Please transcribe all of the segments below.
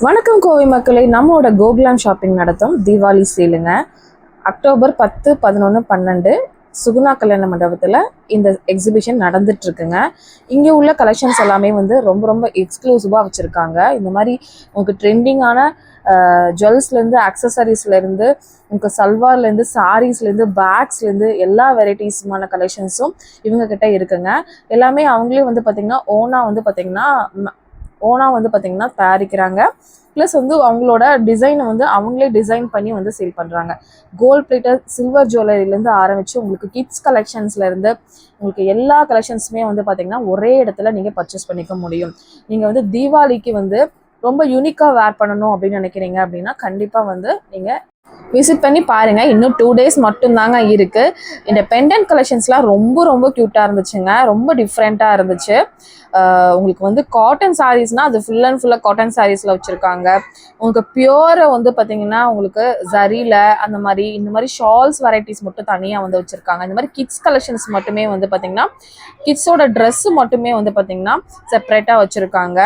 வணக்கம் கோவை மக்களை. நம்மளோட கோகுலாம் ஷாப்பிங் நடத்தும். தீபாவளி சேலுங்க அக்டோபர் பத்து பதினொன்று பன்னெண்டு சுகுணா கல்யாண மண்டபத்தில் இந்த எக்ஸிபிஷன் நடந்துட்டு இருக்குங்க இங்கே உள்ள கலெக்ஷன்ஸ் எல்லாமே வந்து ரொம்ப ரொம்ப எக்ஸ்க்ளூசிவாக வச்சுருக்காங்க. இந்த மாதிரி உங்களுக்கு ட்ரெண்டிங்கான ஜுவல்ஸ்லேருந்து அக்சசரிஸ்லேருந்து உங்களுக்கு சல்வார்லேருந்து சாரீஸ்லேருந்து பேக்ஸ்லேருந்து எல்லா வெரைட்டிஸுமான கலெக்ஷன்ஸும் இவங்கக்கிட்ட இருக்குங்க. எல்லாமே அவங்களே வந்து பார்த்திங்கன்னா ஓனாக வந்து பார்த்திங்கன்னா ஓனாக வந்து பார்த்திங்கன்னா தயாரிக்கிறாங்க. ப்ளஸ் வந்து அவங்களோட டிசைனை வந்து அவங்களே டிசைன் பண்ணி வந்து சேல் பண்ணுறாங்க கோல்ட் பிளேட்டர் சில்வர் ஜுவல்லரிலேருந்து ஆரம்பித்து உங்களுக்கு கிட்ஸ் கலெக்ஷன்ஸ்லேருந்து உங்களுக்கு எல்லா கலெக்ஷன்ஸுமே வந்து பார்த்திங்கன்னா ஒரே இடத்துல நீங்கள் பர்ச்சேஸ் பண்ணிக்க முடியும். நீங்கள் வந்து தீபாவளிக்கு வந்து ரொம்ப யூனிக்காக வேர் பண்ணணும் அப்படின்னு நினைக்கிறீங்க அப்படின்னா கண்டிப்பாக வந்து நீங்கள் விசிட் பண்ணி பாருங்க. இன்னும் டூ டேஸ் மட்டும்தாங்க இருக்கு. இந்த பெண்டன்ட் கலெக்ஷன்ஸ்லாம் ரொம்ப ரொம்ப க்யூட்டாக இருந்துச்சுங்க. ரொம்ப டிஃப்ரெண்ட்டாக இருந்துச்சு. உங்களுக்கு வந்து காட்டன் சாரீஸ்னால் அது ஃபுல் அண்ட் ஃபுல்லாக காட்டன் சாரீஸில் வச்சுருக்காங்க. உங்களுக்கு பியூரை வந்து பார்த்தீங்கன்னா உங்களுக்கு ஜரியில் அந்த மாதிரி இந்த மாதிரி ஷால்ஸ் வெரைட்டிஸ் மட்டும் தனியாக வந்து வச்சுருக்காங்க. இந்த மாதிரி கிட்ஸ் கலெக்ஷன்ஸ் மட்டுமே வந்து பார்த்தீங்கன்னா கிட்ஸோட ட்ரெஸ்ஸு மட்டுமே வந்து பார்த்தீங்கன்னா செப்பரேட்டாக வச்சுருக்காங்க.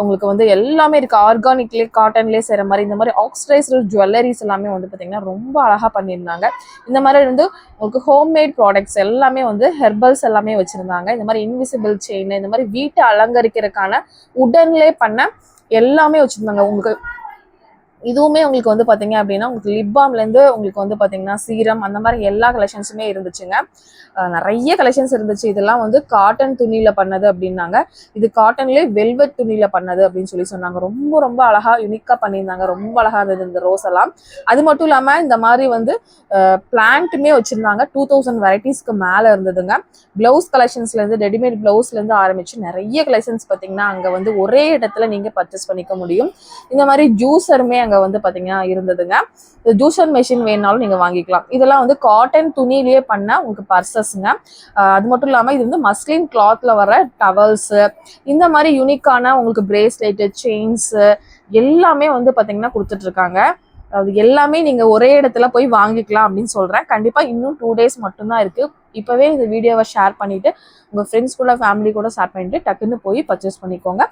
உங்களுக்கு வந்து எல்லாமே இருக்குது ஆர்கானிக்லேயே காட்டன்லேயே செய்கிற மாதிரி இந்த மாதிரி ஆக்சிடைஸ்டு ஜுவல்லரிஸ் எல்லாமே வந்து பார்த்திங்கன்னா ரொம்ப அழகாக பண்ணியிருந்தாங்க. இந்த மாதிரி வந்து உங்களுக்கு ஹோம்மேட் ப்ராடக்ட்ஸ் எல்லாமே வந்து ஹெர்பல்ஸ் எல்லாமே வச்சுருந்தாங்க. இந்த மாதிரி இன்விசிபிள் செயின் இந்த மாதிரி வீட்டை அலங்கரிக்கிறதுக்கான உடன்லேயே பண்ண எல்லாமே வச்சுருந்தாங்க. உங்களுக்கு இதுவுமே உங்களுக்கு வந்து பார்த்தீங்க அப்படின்னா உங்களுக்கு லிப் பாம்லேருந்து உங்களுக்கு வந்து பார்த்தீங்கன்னா சீரம் அந்த மாதிரி எல்லா கலெக்ஷன்ஸுமே இருந்துச்சுங்க. நிறைய கலெக்ஷன்ஸ் இருந்துச்சு. இதெல்லாம் வந்து காட்டன் துணியில் பண்ணது அப்படின்னாங்க. இது காட்டன்லேயே வெல்வெட் துணியில் பண்ணது அப்படின்னு சொல்லி சொன்னாங்க. ரொம்ப ரொம்ப அழகாக யூனிக்காக பண்ணியிருந்தாங்க. ரொம்ப அழகாக இருந்தது இந்த ரோஸ் எல்லாம். அது மட்டும் இல்லாமல் இந்த மாதிரி வந்து பிளான்ட்டுமே வச்சுருந்தாங்க. டூ தௌசண்ட் வெரைட்டிஸ்க்கு மேலே இருந்ததுங்க. ப்ளவுஸ் கலெக்ஷன்ஸ்லேருந்து ரெடிமேட் ப்ளவுஸ்லேருந்து ஆரம்பித்து நிறைய கலெக்ஷன்ஸ் பார்த்தீங்கன்னா அங்கே வந்து ஒரே இடத்துல நீங்கள் பர்ச்சேஸ் பண்ணிக்க முடியும். இந்த மாதிரி ஜூஸருமே அங்கே வந்து பார்த்தீங்கன்னா இருந்ததுங்க. இந்த ஜூசர் மெஷின் வேணாலும் நீங்கள் வாங்கிக்கலாம். இதெல்லாம் வந்து காட்டன் துணியிலேயே பண்ண உங்களுக்கு பர்சஸ்ங்க அது மட்டும் இல்லாமல் இது வந்து மஸ்லின் கிளாத்ல வர டவல்ஸு இந்த மாதிரி யூனிக்கான உங்களுக்கு பிரேஸ்லெட்டு செயின்ஸு எல்லாமே வந்து பார்த்தீங்கன்னா கொடுத்துட்டு இருக்காங்க அது எல்லாமே நீங்கள் ஒரே இடத்துல போய் வாங்கிக்கலாம் அப்படின்னு சொல்கிறேன் கண்டிப்பாக இன்னும் டூ டேஸ் மட்டும்தான் இருக்குது இப்போவே இந்த வீடியோவை ஷேர் பண்ணிவிட்டு உங்கள் ஃப்ரெண்ட்ஸ் கூட ஃபேமிலி கூட ஷேர் பண்ணிவிட்டு டக்குன்னு போய் பர்ச்சேஸ் பண்ணிக்கோங்க.